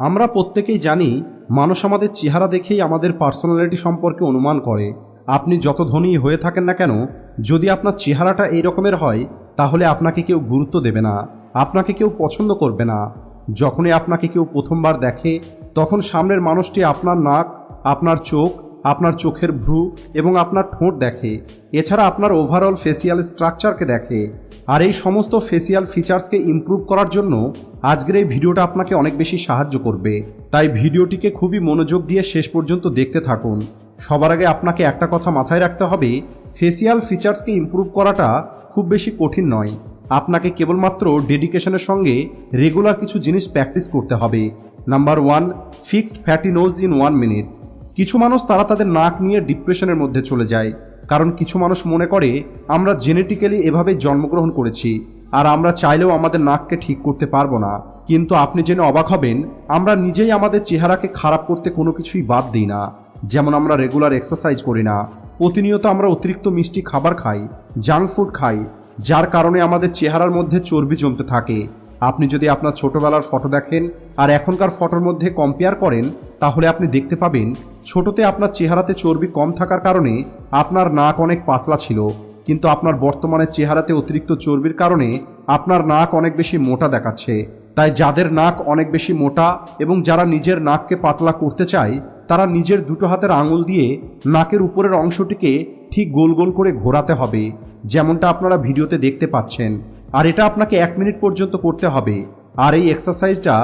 আমরা প্রত্যেকেই জানি, মানুষ আমাদের চেহারা দেখেই আমাদের পার্সোনালিটি সম্পর্কে অনুমান করে। আপনি যত ধনী হয়ে থাকেন না কেন, যদি আপনার চেহারাটা এই রকমের হয়, তাহলে আপনাকে কেউ গুরুত্ব দেবে না, আপনাকে কেউ পছন্দ করবে না। যখনই আপনাকে কেউ প্রথমবার দেখে, তখন সামনের মানুষটি আপনার নাক, আপনার চোখ আপনার চোখের ভ্রু এবং আপনার ঠোঁট দেখে, এছাড়া আপনার ওভারঅল ফেসিয়াল স্ট্রাকচারকে দেখে। আর এই সমস্ত ফেসিয়াল ফিচার্সকে ইমপ্রুভ করার জন্য আজকের এই ভিডিওটা আপনাকে অনেক বেশি সাহায্য করবে। তাই ভিডিওটিকে খুবই মনোযোগ দিয়ে শেষ পর্যন্ত দেখতে থাকুন। সবার আগে আপনাকে একটা কথা মাথায় রাখতে হবে ফেসিয়াল ফিচার্সকে ইমপ্রুভ করাটা খুব বেশি কঠিন নয়। আপনাকে কেবলমাত্র ডেডিকেশনের সঙ্গে রেগুলার কিছু জিনিস প্র্যাকটিস করতে হবে। Number one fixed fatty nose in one minute কিছু মানুষ তারা তাদের নাক নিয়ে ডিপ্রেশনের মধ্যে চলে যায়। কারণ কিছু মানুষ মনে করে, আমরা জেনেটিক্যালি এভাবে জন্মগ্রহণ করেছি, আর আমরা চাইলেও আমাদের নাককে ঠিক করতে পারব না। কিন্তু আপনি জেনে অবাক হবেন, আমরা নিজেই আমাদের চেহারাকে খারাপ করতে কোনো কিছুই বাদ দিই না। যেমন আমরা রেগুলার এক্সারসাইজ করি না। প্রতিনিয়ত আমরা অতিরিক্ত মিষ্টি খাবার খাই জাঙ্ক ফুড খাই, যার কারণে আমাদের চেহারার মধ্যে চর্বি জমতে থাকে। আপনি যদি আপনার ছোটবেলার ফটো দেখেন আর এখনকার ফটোর মধ্যে কম্পেয়ার করেন, তাহলে আপনি দেখতে পাবেন ছোটতে আপনার চেহারাতে চর্বি কম থাকার কারণে আপনার নাক অনেক পাতলা ছিল। কিন্তু আপনার বর্তমানে চেহারাতে অতিরিক্ত চর্বির কারণে আপনার নাক অনেক বেশি মোটা দেখাচ্ছে। তাই যাদের নাক অনেক বেশি মোটা এবং যারা নিজের নাককে পাতলা করতে চায় তারা নিজের দুটো হাতের আঙুল দিয়ে নাকের উপরের অংশটিকে ঠিক গোল গোল করে ঘোরাতে হবে, যেমনটা আপনারা ভিডিওতে দেখতে পাচ্ছেন। আর এটা আপনাকে এক মিনিট পর্যন্ত করতে হবে। আর এই এক্সারসাইজটা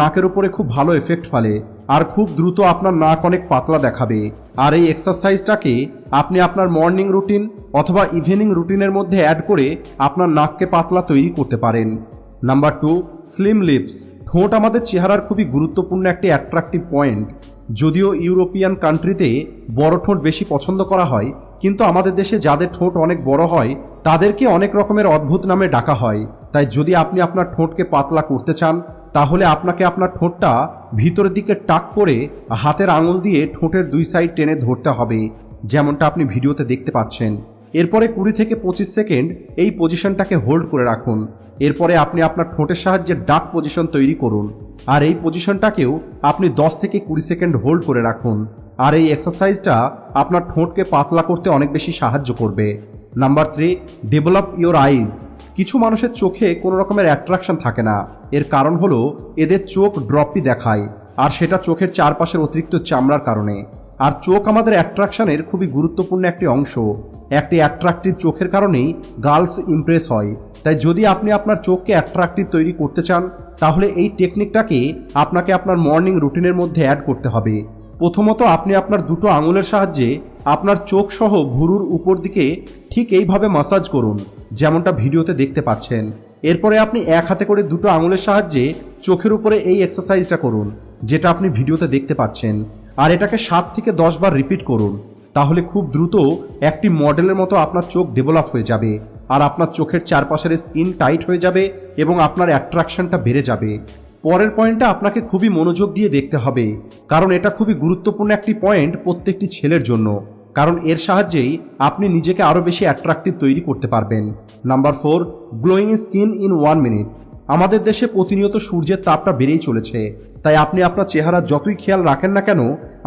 নাকের উপরে খুব ভালো এফেক্ট ফেলে, আর খুব দ্রুত আপনার নাক অনেক পাতলা দেখাবে। আর এই এক্সারসাইজটাকে আপনি আপনার মর্নিং রুটিন অথবা ইভিনিং রুটিনের মধ্যে অ্যাড করে আপনার নাককে পাতলা তৈরি করতে পারেন। নাম্বার টু স্লিম লিপস ঠোঁট আমাদের চেহারার খুবই গুরুত্বপূর্ণ একটি অ্যাট্রাকটিভ পয়েন্ট যদিও ইউরোপিয়ান কান্ট্রিতে বড় ঠোঁট বেশি পছন্দ করা হয়, কিন্তু আমাদের দেশে যাদের ঠোঁট অনেক বড় হয়, তাদেরকে অনেক রকমের অদ্ভুত নামে ডাকা হয়। তাই যদি আপনি আপনার ঠোঁটকে পাতলা করতে চান, তাহলে আপনাকে আপনার ঠোঁটটা ভিতরের দিকে টাক করে হাতের আঙুল দিয়ে ঠোঁটের দুই সাইড টেনে ধরতে হবে, যেমনটা আপনি ভিডিওতে দেখতে পাচ্ছেন। এরপরে কুড়ি থেকে পঁচিশ সেকেন্ড এই পজিশনটাকে হোল্ড করে রাখুন। এরপরে আপনি আপনার ঠোঁটের সাহায্যে ডাক পজিশন তৈরি করুন। আর এই পজিশনটাকেও আপনি দশ থেকে কুড়ি সেকেন্ড হোল্ড করে রাখুন। আর এই এক্সারসাইজটা আপনার ঠোঁটকে পাতলা করতে অনেক বেশি সাহায্য করবে। Number three, develop your eyes. কিছু মানুষের চোখে কোনো রকমের অ্যাট্রাকশন থাকে না। এর কারণ হলো এদের চোখ ড্রপি দেখায়। আর সেটা চোখের চারপাশের অতিরিক্ত চামড়ার কারণে। আর চোখ আমাদের অ্যাট্রাকশনের খুবই গুরুত্বপূর্ণ একটি অংশ। একটি অ্যাট্রাকটিভ চোখের কারণেই গার্লস ইমপ্রেস হয়। তাই যদি আপনি আপনার চোখকে অ্যাট্রাকটিভ তৈরি করতে চান, তাহলে এই টেকনিকটাকে আপনাকে আপনার মর্নিং রুটিনের মধ্যে অ্যাড করতে হবে। প্রথমত আপনি আপনার দুটো আঙুলের সাহায্যে আপনার চোখ সহ ভুরুর উপর দিকে ঠিক এইভাবে মাসাজ করুন, যেমনটা ভিডিওতে দেখতে পাচ্ছেন। এরপরে আপনি এক হাতে করে দুটো আঙুলের সাহায্যে চোখের উপরে এই এক্সারসাইজটা করুন, যেটা আপনি ভিডিওতে দেখতে পাচ্ছেন। আর এটাকে সাত থেকে দশ বার রিপিট করুন। তাহলে খুব দ্রুত একটি মডেলের মতো আপনার চোখ ডেভেলপ হয়ে যাবে, আর আপনার চোখের চারপাশের স্কিন টাইট হয়ে যাবে এবং আপনার অ্যাট্রাকশনটা বেড়ে যাবে। পরের পয়েন্টটা আপনাকে খুবই মনোযোগ দিয়ে দেখতে হবে, কারণ এটা খুবই গুরুত্বপূর্ণ একটি পয়েন্ট প্রত্যেকটি ছেলের জন্য, কারণ এর সাহায্যেই আপনি নিজেকে আরও বেশি অ্যাট্রাকটিভ তৈরি করতে পারবেন। Number four glowing skin in one minute আমাদের দেশে প্রতিনিয়ত সূর্যের তাপটা বেড়েই চলেছে। তাই আপনি আপনার চেহারা যতই খেয়াল রাখেন না কেন,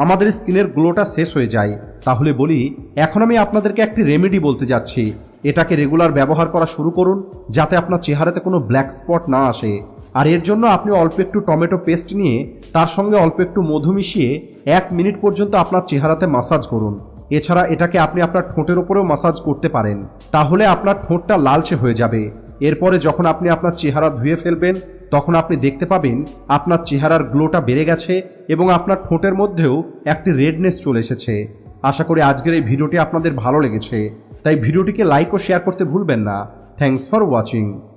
আমাদের স্কিনের গ্লোটা শেষ হয়ে যায়। তাহলে বলি, এখন আমি আপনাদেরকে একটি রেমেডি বলতে যাচ্ছি। এটাকে রেগুলার ব্যবহার করা শুরু করুন, যাতে আপনার চেহারাতে কোনো ব্ল্যাক স্পট না আসে। আর এর জন্য আপনি অল্প একটু টমেটো পেস্ট নিয়ে, তার সঙ্গে অল্প একটু মধু মিশিয়ে, এক মিনিট পর্যন্ত আপনার চেহারাতে মাসাজ করুন। এছাড়া এটাকে আপনি আপনার ঠোঁটের ওপরেও মাসাজ করতে পারেন। তাহলে আপনার ঠোঁটটা লালচে হয়ে যাবে। এরপরে যখন আপনি আপনার চেহারা ধুয়ে ফেলবেন, তখন আপনি দেখতে পাবেন আপনার চেহারার গ্লোটা বেড়ে গেছে এবং আপনার ঠোঁটের মধ্যেও একটি রেডনেস চলে এসেছে। আশা করি আজকের এই ভিডিওটি আপনাদের ভালো লেগেছে। তাই ভিডিওটিকে লাইক ও শেয়ার করতে ভুলবেন না। Thanks for watching.